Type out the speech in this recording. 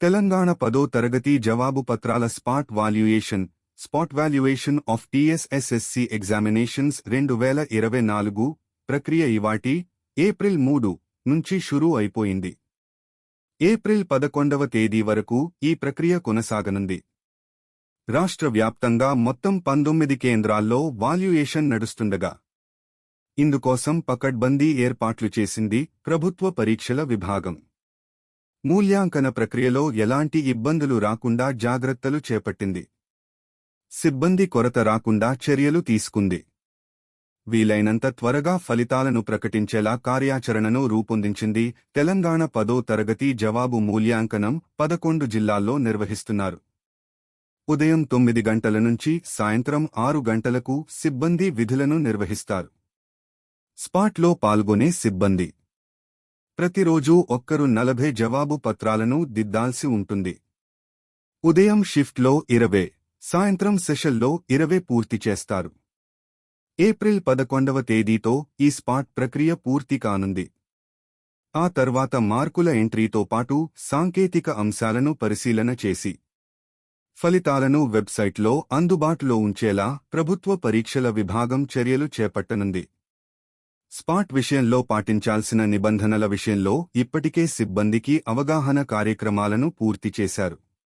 తెలంగాణ పదో తరగతి జవాబు పత్రాల spot valuation spot valuation of TSSSC examinations రెండు వేల ఇరవై నాలుగు ప్రక్రియ ఇవాటి ఏప్రిల్ మూడు నుంచి షురూ అయిపోయింది. ఏప్రిల్ పదకొండవ తేదీ వరకు ఈ ప్రక్రియ కొనసాగనుంది. రాష్ట్ర వ్యాప్తంగా మొత్తం పంతొమ్మిది కేంద్రాల్లో వాల్యుయేషన్ నడుస్తుండగా ఇందుకోసం పకడ్బందీ ఏర్పాట్లు చేసింది ప్రభుత్వ పరీక్షల విభాగం. మూల్యాంకన ప్రక్రియలో ఎలాంటి ఇబ్బందులు రాకుండా జాగ్రత్తలు చేపట్టింది. సిబ్బంది కొరత రాకుండా చర్యలు తీసుకుంది. వీలైనంత త్వరగా ఫలితాలను ప్రకటించేలా కార్యాచరణను రూపొందించింది తెలంగాణ పదో తరగతి జవాబు మూల్యాంకనం పదకొండు జిల్లాల్లో నిర్వహిస్తున్నారు. ఉదయం తొమ్మిది గంటల నుంచి సాయంత్రం ఆరు గంటలకు సిబ్బంది విధులను నిర్వహిస్తారు. స్పాట్లో పాల్గొనే సిబ్బంది ప్రతిరోజూ ఒక్కరు నలభై జవాబు పత్రాలను దిద్దాల్సి ఉంటుంది. ఉదయం షిఫ్ట్లో ఇరవై సాయంత్రం సెషన్లో ఇరవై పూర్తి చేస్తారు. ఏప్రిల్ పదకొండవ తేదీతో ఈ స్పాట్ ప్రక్రియ పూర్తి కానుంది. ఆ తర్వాత మార్కుల ఎంట్రీతో పాటు సాంకేతిక అంశాలను పరిశీలన చేసి ఫలితాలను వెబ్సైట్లో అందుబాటులో ఉంచేలా ప్రభుత్వ పరీక్షల విభాగం చర్యలు చేపట్టనుంది. స్పాట్ విషయంలో పాటించాల్సిన నిబంధనల విషయంలో ఇప్పటికే సిబ్బందికి అవగాహన కార్యక్రమాలను పూర్తి చేశారు.